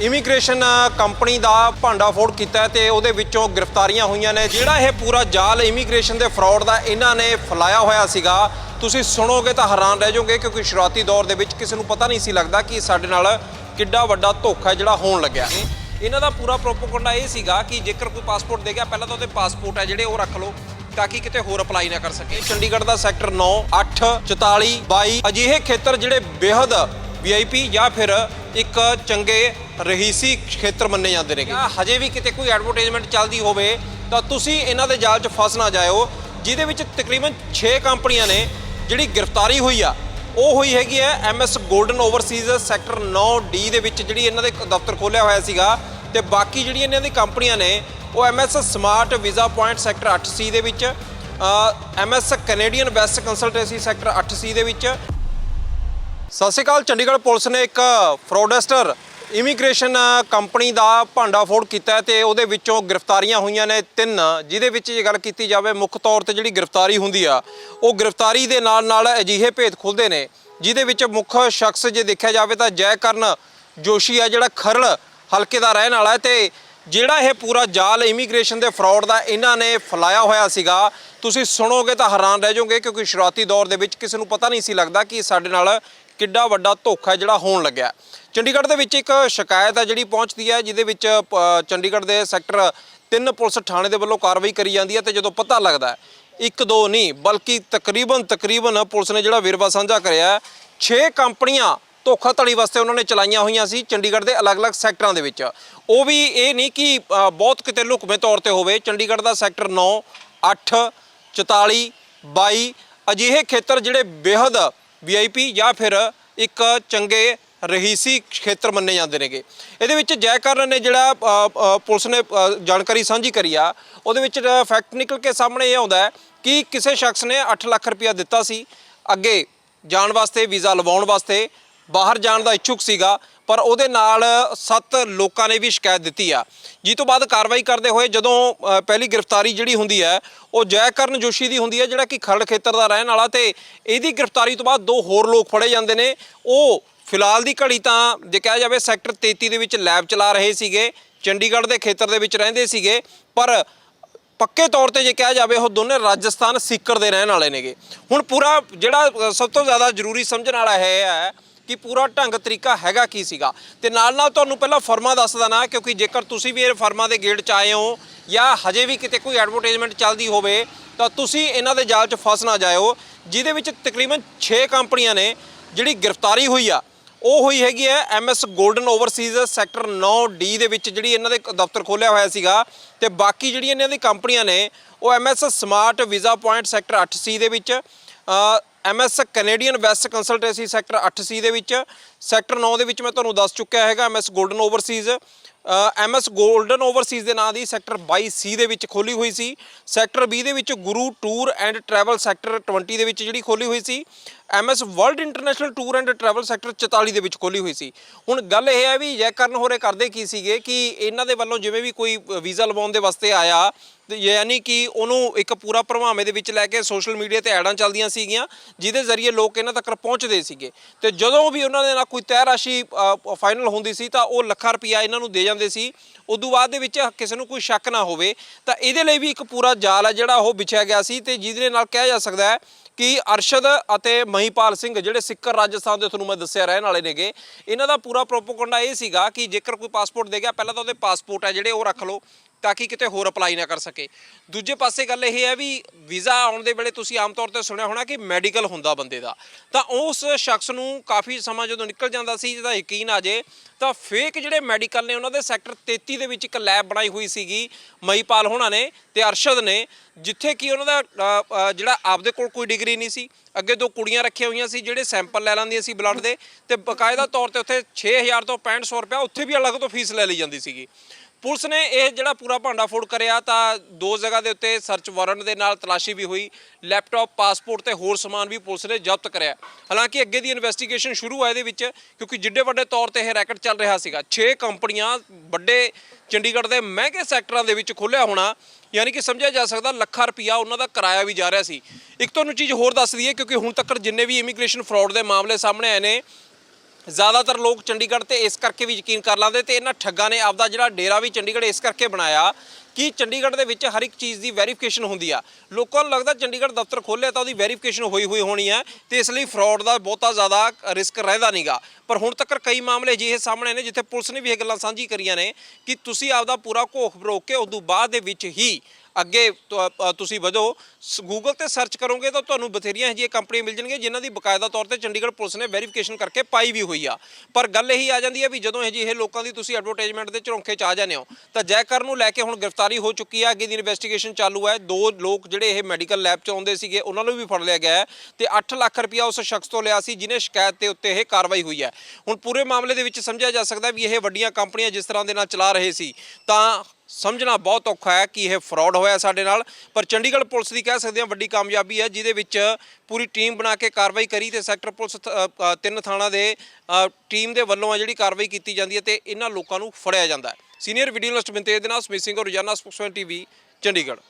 Immigration company ਦਾ ਭਾਂਡਾ ਫੋੜ ਕੀਤਾ ਹੈ ਤੇ ਉਹਦੇ ਵਿੱਚੋਂ ਗ੍ਰਿਫਤਾਰੀਆਂ ਹੋਈਆਂ ਨੇ। ਜਿਹੜਾ ਇਹ ਪੂਰਾ ਜਾਲ ਇਮੀਗ੍ਰੇਸ਼ਨ ਦੇ ਫਰਾਡ ਦਾ ਇਹਨਾਂ ਨੇ ਫੈਲਾਇਆ ਹੋਇਆ ਸੀਗਾ, ਤੁਸੀਂ ਸੁਣੋਗੇ ਤਾਂ ਹੈਰਾਨ ਰਹਿ ਜਾਓਗੇ ਕਿਉਂਕਿ ਸ਼ੁਰੂਆਤੀ ਦੌਰ ਦੇ ਵਿੱਚ ਕਿਸੇ ਨੂੰ ਪਤਾ ਨਹੀਂ ਸੀ ਲੱਗਦਾ ਕਿ ਸਾਡੇ ਨਾਲ ਕਿੱਡਾ ਵੱਡਾ ਧੋਖਾ ਜਿਹੜਾ ਹੋਣ ਲੱਗਿਆ। ਇਹਨਾਂ ਦਾ ਪੂਰਾ ਪ੍ਰੋਪੋਗੰਡਾ ਇਹ ਸੀਗਾ ਕਿ ਜੇਕਰ ਕੋਈ ਪਾਸਪੋਰਟ ਦੇ ਗਿਆ, ਪਹਿਲਾਂ ਤਾਂ ਉਹਦੇ ਪਾਸਪੋਰਟ ਹੈ ਜਿਹੜੇ, ਉਹ ਰੱਖ ਲਓ ਤਾਂ ਕਿ ਕਿਤੇ ਹੋਰ ਅਪਲਾਈ ਨਾ ਕਰ ਸਕੇ। ਚੰਡੀਗੜ੍ਹ ਦਾ ਸੈਕਟਰ 9 8 44 22 ਅਜਿਹੇ ਖੇਤਰ ਜਿਹੜੇ ਬੇਹੱਦ ਵੀਆਈਪੀ ਜਾਂ ਫਿਰ ਇੱਕ ਚੰਗੇ ਰਹੀਸੀ ਖੇਤਰ ਮੰਨੇ ਜਾਂਦੇ ਨੇਗੇ। ਹਜੇ ਵੀ ਕਿਤੇ ਕੋਈ ਐਡਵਰਟਾਈਜ਼ਮੈਂਟ ਚੱਲਦੀ ਹੋਵੇ, ਤਾਂ ਤੁਸੀਂ ਇਹਨਾਂ ਦੇ ਜਾਲ 'ਚ ਫਸ ਨਾ ਜਾਇਓ, ਜਿਹਦੇ ਵਿੱਚ ਤਕਰੀਬਨ 6 ਕੰਪਨੀਆਂ ਨੇ, ਜਿਹੜੀ ਗ੍ਰਿਫਤਾਰੀ ਹੋਈ ਆ, ਉਹ ਹੋਈ ਹੈਗੀ ਹੈ MS golden Overseas sector 9D ਦੇ ਵਿੱਚ ਜਿਹੜੀ ਇਹਨਾਂ ਦੇ ਦਫ਼ਤਰ ਖੋਲਿਆ ਹੋਇਆ ਸੀਗਾ, ਤੇ ਬਾਕੀ ਜਿਹੜੀਆਂ ਇਹਨਾਂ ਦੀ ਕੰਪਨੀਆਂ ਨੇ, ਉਹ MS smart visa point sector 8C ਦੇ ਵਿੱਚ MS Canadian west consultancy sector 8C ਦੇ ਵਿੱਚ। ਸਤਿ ਸ਼੍ਰੀ ਅਕਾਲ, ਚੰਡੀਗੜ੍ਹ ਪੁਲਿਸ ਨੇ ਇੱਕ ਫਰੋਡਸਟਰ ਇਮੀਗ੍ਰੇਸ਼ਨ ਕੰਪਨੀ ਦਾ ਭਾਂਡਾਫੋੜ ਕੀਤਾ ਹੈ ਤੇ ਉਹਦੇ ਵਿੱਚੋਂ ਗ੍ਰਿਫਤਾਰੀਆਂ ਹੋਈਆਂ ਨੇ ਤਿੰਨ, ਜਿਹਦੇ ਵਿੱਚ ਜੇ ਗੱਲ ਕੀਤੀ ਜਾਵੇ ਮੁੱਖ ਤੌਰ ਤੇ ਜਿਹੜੀ ਗ੍ਰਿਫਤਾਰੀ ਹੁੰਦੀ ਆ, ਉਹ ਗ੍ਰਿਫਤਾਰੀ ਦੇ ਨਾਲ ਨਾਲ ਅਜਿਹੇ ਭੇਦ ਖੁੱਲਦੇ ਨੇ, ਜਿਹਦੇ ਵਿੱਚ ਮੁੱਖ ਸ਼ਖਸ ਜੇ ਦੇਖਿਆ ਜਾਵੇ ਤਾਂ ਜੈ ਕਰਨ ਜੋਸ਼ੀ ਆ, ਜਿਹੜਾ ਖਰੜ ਹਲਕੇ ਦਾ ਰਹਿਣ ਵਾਲਾ ਹੈ ਤੇ ਜਿਹੜਾ ਇਹ ਪੂਰਾ ਜਾਲ ਇਮੀਗ੍ਰੇਸ਼ਨ ਦੇ ਫਰਾਡ ਦਾ ਇਹਨਾਂ ਨੇ ਫੈਲਾਇਆ ਹੋਇਆ ਸੀਗਾ, ਤੁਸੀਂ ਸੁਣੋਗੇ ਤਾਂ ਹੈਰਾਨ ਰਹਿ ਜਾਓਗੇ ਕਿਉਂਕਿ ਸ਼ੁਰੂਆਤੀ ਦੌਰ ਦੇ ਵਿੱਚ ਕਿਸੇ ਨੂੰ ਪਤਾ ਨਹੀਂ ਸੀ ਲੱਗਦਾ ਕਿ ਸਾਡੇ ਨਾਲ ਕਿੱਡਾ ਵੱਡਾ ਧੋਖਾ ਜਿਹੜਾ ਹੋਣ ਲੱਗਿਆ। ਚੰਡੀਗੜ੍ਹ ਦੇ ਵਿੱਚ ਇੱਕ ਸ਼ਿਕਾਇਤ ਹੈ ਜਿਹੜੀ ਪਹੁੰਚਦੀ ਹੈ, ਜਿਹਦੇ ਵਿੱਚ ਪ- ਚੰਡੀਗੜ੍ਹ ਦੇ ਸੈਕਟਰ ਤਿੰਨ ਪੁਲਿਸ ਥਾਣੇ ਦੇ ਵੱਲੋਂ ਕਾਰਵਾਈ ਕਰੀ ਜਾਂਦੀ ਹੈ ਤੇ ਜਦੋਂ ਪਤਾ ਲੱਗਦਾ ਇੱਕ ਦੋ ਨਹੀਂ, ਬਲਕਿ ਤਕਰੀਬਨ ਤਕਰੀਬਨ ਪੁਲਿਸ ਨੇ ਜਿਹੜਾ ਵੇਰਵਾ ਸਾਂਝਾ ਕਰਿਆ 6 ਕੰਪਨੀਆਂ ਧੋਖਾਧੜੀ ਵਾਸਤੇ ਉਹਨਾਂ ਨੇ ਚਲਾਈਆਂ ਹੋਈਆਂ ਸੀ ਚੰਡੀਗੜ੍ਹ ਦੇ ਅਲੱਗ-ਅਲੱਗ ਸੈਕਟਰਾਂ ਦੇ ਵਿੱਚ। ਉਹ ਵੀ ਇਹ ਨਹੀਂ ਕਿ ਬਹੁਤ ਕਿਤੇ ਲੁਕਵੇਂ ਤੌਰ ਤੇ ਹੋਵੇ, ਚੰਡੀਗੜ੍ਹ ਦਾ ਸੈਕਟਰ 9 8 44 22 ਅਜਿਹੇ ਖੇਤਰ ਜਿਹੜੇ ਬੇਹੱਦ ਵੀਆਈਪੀ ਜਾਂ ਫਿਰ ਇੱਕ ਚੰਗੇ ਰਹੀਸੀ ਖੇਤਰ ਮੰਨੇ ਜਾਂਦੇ ਨੇਗੇ। ਇਹਦੇ ਵਿੱਚ ਜੈਕਰਨ ਨੇ ਜਿਹੜਾ ਪੁਲਿਸ ਨੇ ਜਾਣਕਾਰੀ ਸਾਂਝੀ ਕਰੀ ਆ, ਉਹਦੇ ਵਿੱਚ ਫੈਕਟ ਨਿਕਲ ਕੇ ਸਾਹਮਣੇ ਇਹ ਆਉਂਦਾ ਕਿ ਕਿਸੇ ਸ਼ਖਸ ਨੇ 8 ਲੱਖ ਰੁਪਇਆ ਦਿੱਤਾ ਸੀ। ਅੱਗੇ ਜਾਣ ਵਾਸਤੇ, ਵੀਜ਼ਾ ਲਵਾਉਣ ਵਾਸਤੇ ਬਾਹਰ ਜਾਣ ਦਾ ਇੱਛੁਕ ਸੀਗਾ, ਪਰ ਉਹਦੇ ਨਾਲ ਸੱਤ ਲੋਕਾਂ ਨੇ ਵੀ ਸ਼ਿਕਾਇਤ ਦਿੱਤੀ ਆ। ਜਿਸ ਤੋਂ ਬਾਅਦ ਕਾਰਵਾਈ ਕਰਦੇ ਹੋਏ ਜਦੋਂ ਪਹਿਲੀ ਗ੍ਰਿਫਤਾਰੀ ਜਿਹੜੀ ਹੁੰਦੀ ਹੈ, ਉਹ ਜੈਕਰਨ ਜੋਸ਼ੀ ਦੀ ਹੁੰਦੀ ਹੈ, ਜਿਹੜਾ ਕਿ ਖਰੜ ਖੇਤਰ ਦਾ ਰਹਿਣ ਵਾਲਾ ਤੇ ਇਹਦੀ ਗ੍ਰਿਫਤਾਰੀ ਤੋਂ ਬਾਅਦ ਦੋ ਹੋਰ ਲੋਕ ਫੜੇ ਜਾਂਦੇ ਨੇ। ਉਹ ਫਿਲਹਾਲ ਦੀ ਘੜੀ ਤਾਂ ਜੇ ਕਿਹਾ ਜਾਵੇ ਸੈਕਟਰ 33 ਦੇ ਵਿੱਚ ਲੈਬ ਚਲਾ ਰਹੇ ਸੀਗੇ, ਚੰਡੀਗੜ੍ਹ ਦੇ ਖੇਤਰ ਦੇ ਵਿੱਚ ਰਹਿੰਦੇ ਸੀਗੇ, ਪਰ ਪੱਕੇ ਤੌਰ ਤੇ ਜੇ ਕਿਹਾ ਜਾਵੇ ਉਹ ਦੋਨੇ ਰਾਜਸਥਾਨ ਸਿੱਕਰ ਦੇ ਰਹਿਣ ਵਾਲੇ ਨੇਗੇ। ਹੁਣ ਪੂਰਾ ਜਿਹੜਾ ਸਭ ਤੋਂ ਜ਼ਿਆਦਾ ਜ਼ਰੂਰੀ ਸਮਝਣ ਵਾਲਾ ਹੈ ਇਹ ਹੈ ਕਿ ਪੂਰਾ ਢੰਗ ਤਰੀਕਾ ਹੈਗਾ ਕੀ ਸੀਗਾ? ਤੇ ਨਾਲ ਨਾਲ ਤੁਹਾਨੂੰ ਪਹਿਲਾਂ ਫਰਮਾਂ ਦੱਸ ਨਾ, ਕਿਉਂਕਿ ਜੇਕਰ ਤੁਸੀਂ ਵੀ ਇਹ ਫਰਮਾਂ ਦੇ ਗੇੜ ਚ ਆਏ ਹੋ ਜਾਂ ਹਜੇ ਵੀ ਕਿਤੇ ਕੋਈ ਐਡਵਰਟਾਈਜ਼ਮੈਂਟ ਚੱਲਦੀ ਹੋਵੇ, ਤਾਂ ਤੁਸੀਂ ਇਹਨਾਂ ਦੇ ਜਾਲ 'ਚ ਫਸ ਨਾ ਜਾਇਓ, ਜਿਹਦੇ ਵਿੱਚ ਤਕਰੀਬਨ 6 ਕੰਪਨੀਆਂ ਨੇ, ਜਿਹੜੀ ਗ੍ਰਿਫਤਾਰੀ ਹੋਈ ਆ, ਉਹ ਹੋਈ ਹੈਗੀ ਹੈ MS golden Overseas sector 9D ਦੇ ਵਿੱਚ ਜਿਹੜੀ ਇਹਨਾਂ ਦੇ ਦਫ਼ਤਰ ਖੋਲਿਆ ਹੋਇਆ ਸੀਗਾ, ਤੇ ਬਾਕੀ ਜਿਹੜੀਆਂ ਇਹਨਾਂ ਦੀ ਕੰਪਨੀਆਂ ਨੇ, ਉਹ MS smart visa point sector 8C ਦੇ ਵਿੱਚ MS Canadian west consultancy sector 8C ਦੇ ਵਿੱਚ, ਸੈਕਟਰ 9 ਦੇ ਵਿੱਚ ਮੈਂ ਤੁਹਾਨੂੰ ਦੱਸ ਚੁੱਕਿਆ ਹੈਗਾ MS golden overseas MS golden overseas ਦੇ ਨਾਂ ਦੀ ਸੈਕਟਰ 22C ਦੇ ਵਿੱਚ ਖੋਲੀ ਹੋਈ ਸੀ। ਸੈਕਟਰ 20 ਦੇ ਵਿੱਚ Guru tour and travel sector 20 ਦੇ ਵਿੱਚ ਜਿਹੜੀ ਖੋਲੀ ਹੋਈ ਸੀ। MS world international tour and travel sector 44 ਦੇ ਵਿੱਚ ਖੋਲੀ ਹੋਈ ਸੀ। ਹੁਣ ਗੱਲ ਇਹ ਹੈ ਵੀ ਜੈ ਕਰਨ ਹੋਰੇ ਕਰਦੇ ਕੀ ਸੀਗੇ ਕਿ ਇਹਨਾਂ ਦੇ ਵੱਲੋਂ ਜਿਵੇਂ ਵੀ ਕੋਈ ਵੀਜ਼ਾ ਲਵਾਉਣ ਦੇ ਵਾਸਤੇ ਆਇਆ ਯਾਨੀ ਕਿ ਉਹਨੂੰ ਇੱਕ ਪੂਰਾ ਭਰਮਾਵੇਂ ਦੇ ਵਿੱਚ ਲੈ ਕੇ ਸੋਸ਼ਲ ਮੀਡੀਆ ਤੇ ਐਡਾਂ ਚੱਲਦੀਆਂ ਸੀਗੀਆਂ, ਜਿਹਦੇ ਜ਼ਰੀਏ ਲੋਕ ਇਹਨਾਂ ਤੱਕ ਪਹੁੰਚਦੇ ਸੀਗੇ। ਤੇ ਜਦੋਂ ਵੀ ਉਹਨਾਂ ਦੇ ਨਾਲ ਕੋਈ ਤੈਅ ਰਾਸ਼ੀ ਫਾਈਨਲ ਹੁੰਦੀ ਸੀ ਤਾਂ ਉਹ ਲੱਖਾਂ ਰੁਪਈਆ ਇਹਨਾਂ ਨੂੰ ਦੇ ਜਾਂਦੇ ਸੀ। ਉਦੋਂ ਬਾਅਦ ਦੇ ਵਿੱਚ ਕਿਸੇ ਨੂੰ ਕੋਈ ਸ਼ੱਕ ਨਾ ਹੋਵੇ, ਤਾਂ ਇਹਦੇ ਲਈ ਵੀ ਇੱਕ ਪੂਰਾ ਜਾਲ ਹੈ ਜਿਹੜਾ ਉਹ ਵਿਛਿਆ ਗਿਆ ਸੀ ਤੇ ਜਿਹਦੇ ਨਾਲ ਕਿਹਾ ਜਾ ਸਕਦਾ ਹੈ ਕਿ ਅਰਸ਼ਦ ਅਤੇ ਮਹੀਪਾਲ ਸਿੰਘ ਜਿਹੜੇ ਸਿੱਕਰ ਰਾਜਸਥਾਨ ਦੇ, ਤੁਹਾਨੂੰ ਮੈਂ ਦੱਸਿਆ ਰਹਿਣ ਵਾਲੇ ਨੇਗੇ, ਇਹਨਾਂ ਦਾ ਪੂਰਾ ਪ੍ਰੋਪੋਗੰਡਾ ਇਹ ਸੀਗਾ ਕਿ ਜੇਕਰ ਕੋਈ ਪਾਸਪੋਰਟ ਦੇ ਗਿਆ, ਪਹਿਲਾਂ ਤਾਂ ਉਹਦੇ ਪਾਸਪੋਰਟ ਹੈ ਜਿਹੜੇ, ਉਹ ਰੱਖ ਲਓ। ਤਾਂ ਕਿ ਕਿਤੇ ਹੋਰ ਅਪਲਾਈ ਨਾ ਕਰ ਸਕੇ। ਦੂਜੇ ਪਾਸੇ ਗੱਲ ਇਹ ਹੈ ਵੀ ਵੀਜ਼ਾ ਆਉਣ ਦੇ ਵੇਲੇ ਤੁਸੀਂ ਆਮ ਤੌਰ ਤੇ ਸੁਣਿਆ ਹੋਣਾ ਕਿ ਮੈਡੀਕਲ ਹੁੰਦਾ ਬੰਦੇ ਦਾ। ਤਾਂ ਉਸ ਸ਼ਖਸ ਨੂੰ ਕਾਫੀ ਸਮਾਂ ਜਦੋਂ ਨਿਕਲ ਜਾਂਦਾ ਸੀ, ਜਿਹਦਾ ਯਕੀਨ ਆ ਜੇ, ਤਾਂ ਫੇਕ ਜਿਹੜੇ ਮੈਡੀਕਲ ਨੇ ਉਹਨਾਂ ਦੇ ਸੈਕਟਰ 33 ਦੇ ਵਿੱਚ ਇੱਕ ਲੈਬ ਬਣਾਈ ਹੋਈ ਸੀਗੀ ਮਈਪਾਲ ਹੋਣਾ ਨੇ ਤੇ ਅਰਸ਼ਦ ਨੇ, ਜਿੱਥੇ ਕਿ ਉਹਨਾਂ ਦਾ ਜਿਹੜਾ ਆਪਦੇ ਕੋਲ ਕੋਈ ਡਿਗਰੀ ਨਹੀਂ ਸੀ। ਅੱਗੇ ਦੋ ਕੁੜੀਆਂ ਰੱਖੀਆਂ ਹੋਈਆਂ ਸੀ, ਜਿਹੜੇ ਸੈਂਪਲ ਲੈ ਲੈਂਦੀਆਂ ਸੀ ਬਲੱਡ ਦੇ ਤੇ ਬਕਾਇਦਾ ਤੌਰ ਤੇ ਉੱਥੇ 6000 ਤੋਂ 6500 ਰੁਪਏ ਉੱਥੇ ਵੀ ਅਲੱਗ ਤੋਂ ਫੀਸ ਲੈ ਲਈ ਜਾਂਦੀ ਸੀਗੀ। ਪੁਲਿਸ ਨੇ ਇਹ ਜਿਹੜਾ ਪੂਰਾ ਭਾਂਡਾ ਫੋੜ ਕਰਿਆ ਤਾਂ ਦੋ ਜਗ੍ਹਾ ਦੇ ਉੱਤੇ ਸਰਚ ਵਾਰੰਟ ਦੇ ਨਾਲ ਤਲਾਸ਼ੀ ਵੀ ਹੋਈ ਲੈਪਟਾਪ ਪਾਸਪੋਰਟ ਤੇ ਹੋਰ ਸਮਾਨ ਵੀ ਪੁਲਿਸ ਨੇ ਜ਼ਬਤ ਕਰਿਆ। ਹਾਲਾਂਕਿ ਅੱਗੇ ਦੀ ਇਨਵੈਸਟੀਗੇਸ਼ਨ ਸ਼ੁਰੂ ਆ ਇਹਦੇ ਵਿੱਚ, ਕਿਉਂਕਿ ਜਿੱਡੇ ਵੱਡੇ ਤੌਰ ਤੇ ਇਹ ਰੈਕਟ ਚੱਲ ਰਿਹਾ ਸੀਗਾ। 6 ਕੰਪਨੀਆਂ ਵੱਡੇ ਚੰਡੀਗੜ੍ਹ ਦੇ ਮਹਿੰਗੇ ਸੈਕਟਰਾਂ ਦੇ ਵਿੱਚ ਖੋਲਿਆ ਹੋਣਾ, ਯਾਨੀ ਕਿ ਸਮਝਿਆ ਜਾ ਸਕਦਾ ਲੱਖਾਂ ਰੁਪਈਆ ਉਹਨਾਂ ਦਾ ਕਿਰਾਇਆ ਵੀ ਜਾ ਰਿਹਾ ਸੀ। ਇੱਕ ਤੁਹਾਨੂੰ ਚੀਜ਼ ਹੋਰ ਦੱਸ ਦਈਏ, ਕਿਉਂਕਿ ਹੁਣ ਤੱਕ ਜਿੰਨੇ ਵੀ ਇਮੀਗ੍ਰੇਸ਼ਨ ਫਰਾਡ ਦੇ ਮਾਮਲੇ ਸਾਹਮਣੇ ਆਏ ਨੇ ਜ਼ਿਆਦਾਤਰ ਲੋਕ ਚੰਡੀਗੜ੍ਹ ਤੇ ਇਸ ਕਰਕੇ ਵੀ ਯਕੀਨ ਕਰ ਲਾਂਦੇ ਤੇ ਇਹਨਾਂ ਠੱਗਾਂ ਨੇ ਆਪਦਾ ਜਿਹੜਾ ਡੇਰਾ ਵੀ ਚੰਡੀਗੜ੍ਹ ਇਸ ਕਰਕੇ ਬਣਾਇਆ ਕਿ ਚੰਡੀਗੜ੍ਹ ਦੇ ਵਿੱਚ ਹਰ ਇੱਕ ਚੀਜ਼ ਦੀ ਵੈਰੀਫਿਕੇਸ਼ਨ ਹੁੰਦੀ ਆ। ਲੋਕਾਂ ਨੂੰ ਲੱਗਦਾ ਚੰਡੀਗੜ੍ਹ ਦਫ਼ਤਰ ਖੋਲ੍ਹਿਆ ਤਾਂ ਉਹਦੀ ਵੈਰੀਫਿਕੇਸ਼ਨ ਹੋਈ ਹੋਈ ਹੋਣੀ ਹੈ ਤੇ ਇਸ ਲਈ ਫਰਾਡ ਦਾ ਬਹੁਤਾ ਜ਼ਿਆਦਾ ਰਿਸਕ ਰਹਿੰਦਾ ਨਹੀਂਗਾ ਪਰ ਹੁਣ ਤੱਕ ਕਈ ਮਾਮਲੇ ਅਜਿਹੇ ਸਾਹਮਣੇ ਨੇ ਜਿੱਥੇ ਪੁਲਿਸ ਨੇ ਵੀ ਇਹ ਗੱਲਾਂ ਸਾਂਝੀ ਕਰੀਆਂ ਨੇ ਕਿ ਤੁਸੀਂ ਆਪਦਾ ਪੂਰਾ ਘੋਖ ਬਰੋਕ ਕੇ ਉਦੋਂ ਬਾਅਦ ਦੇ ਵਿੱਚ ਹੀ ਅੱਗੇ ਤੁ- ਅ, ਤੁਸੀਂ ਵਧੋ। ਗੂਗਲ ਤੇ ਸਰਚ ਕਰੋਗੇ ਤਾਂ ਤੁਹਾਨੂੰ ਬਥੇਰੀਆਂ ਜਿਹੀਆਂ ਕੰਪਨੀਆਂ ਮਿਲ ਜਾਣਗੀਆਂ ਜਿਨ੍ਹਾਂ ਦੀ ਬਕਾਇਦਾ ਤੌਰ ਤੇ ਚੰਡੀਗੜ੍ਹ ਪੁਲਿਸ ਨੇ ਵੈਰੀਫਿਕੇਸ਼ਨ ਕਰਕੇ ਪਾਈ ਵੀ ਹੋਈ ਆ। ਪਰ ਗੱਲ ਇਹੀ ਆ ਜਾਂਦੀ ਹੈ ਵੀ ਜਦੋਂ ਅਜਿਹੇ ਲੋਕਾਂ ਦੀ ਤੁਸੀਂ ਐਡਵਰਟਾਈਜ਼ਮੈਂਟ ਦੇ ਝਰੋਂਕੇ 'ਚ ਆ ਜਾਂਦੇ ਹੋ ਤਾਂ ਜੈਕਰ ਨੂੰ ਲੈ ਕੇ ਹੁਣ ਗ੍ਰਿਫਤਾਰੀ ਹੋ ਚੁੱਕੀ ਹੈ ਅੱਗੇ ਦੀ ਇਨਵੈਸਟੀਗੇਸ਼ਨ ਚਾਲੂ ਹੈ ਦੋ ਲੋਕ ਜਿਹੜੇ ਇਹ ਮੈਡੀਕਲ ਲੈਬ 'ਚ ਆਉਂਦੇ ਸੀਗੇ ਉਹਨਾਂ ਨੂੰ ਵੀ ਫੜ ਲਿਆ ਗਿਆ ਹੈ ਤੇ 8 ਲੱਖ ਰੁਪਇਆ ਉਸ ਸ਼ਖਸ ਤੋਂ ਲਿਆ ਸੀ ਜਿਨੇ ਸ਼ਿਕਾਇਤ ਦੇ ਉੱਤੇ ਇਹ ਕਾਰਵਾਈ ਹੋਈ ਹੈ। ਹੁਣ ਪੂਰੇ ਮਾਮਲੇ ਦੇ ਵਿੱਚ ਸਮਝਿਆ ਜਾ ਸਕਦਾ ਵੀ ਇਹ ਵੱਡੀਆਂ ਕੰਪਨੀਆਂ ਜਿਸ ਤਰ੍ਹਾਂ ਦੇ ਨਾਲ ਚਲਾ ਰਹੇ ਸੀ ਤਾਂ ਸਮਝਣਾ ਬਹੁਤ ਔਖਾ ਹੈ ਕਿ ਇਹ ਫਰਾਡ ਹੋਇਆ ਸਾਡੇ ਨਾਲ, ਪਰ ਚੰਡੀਗੜ੍ਹ ਪੁਲਿਸ ਦੀ ਕਹਿ ਸਕਦੇ ਹਾਂ ਵੱਡੀ ਕਾਮਯਾਬੀ ਹੈ, ਜਿਹਦੇ ਵਿੱਚ ਪੂਰੀ ਟੀਮ ਬਣਾ ਕੇ ਕਾਰਵਾਈ ਕਰੀ ਤੇ ਸੈਕਟਰ ਪੁਲਿਸ ਥ- ਤਿੰਨ ਥਾਣਾ ਦੇ ਟੀਮ ਦੇ ਵੱਲੋਂ ਆ ਜਿਹੜੀ ਕਾਰਵਾਈ ਕੀਤੀ ਜਾਂਦੀ ਹੈ ਤੇ ਇਹਨਾਂ ਲੋਕਾਂ ਨੂੰ ਫੜਿਆ ਜਾਂਦਾ ਹੈ। ਸੀਨੀਅਰ ਵੀਡੀਓ ਜਰਨਲਿਸਟ ਬਿੰਤੇਜ ਦੇ ਨਾਲ ਸਮਿਤ ਸਿੰਘ ਔਰ ਰੋਜ਼ਾਨਾ ਸਪੋਕਸਮੈਨ ਟੀਵੀ, ਚੰਡੀਗੜ੍ਹ।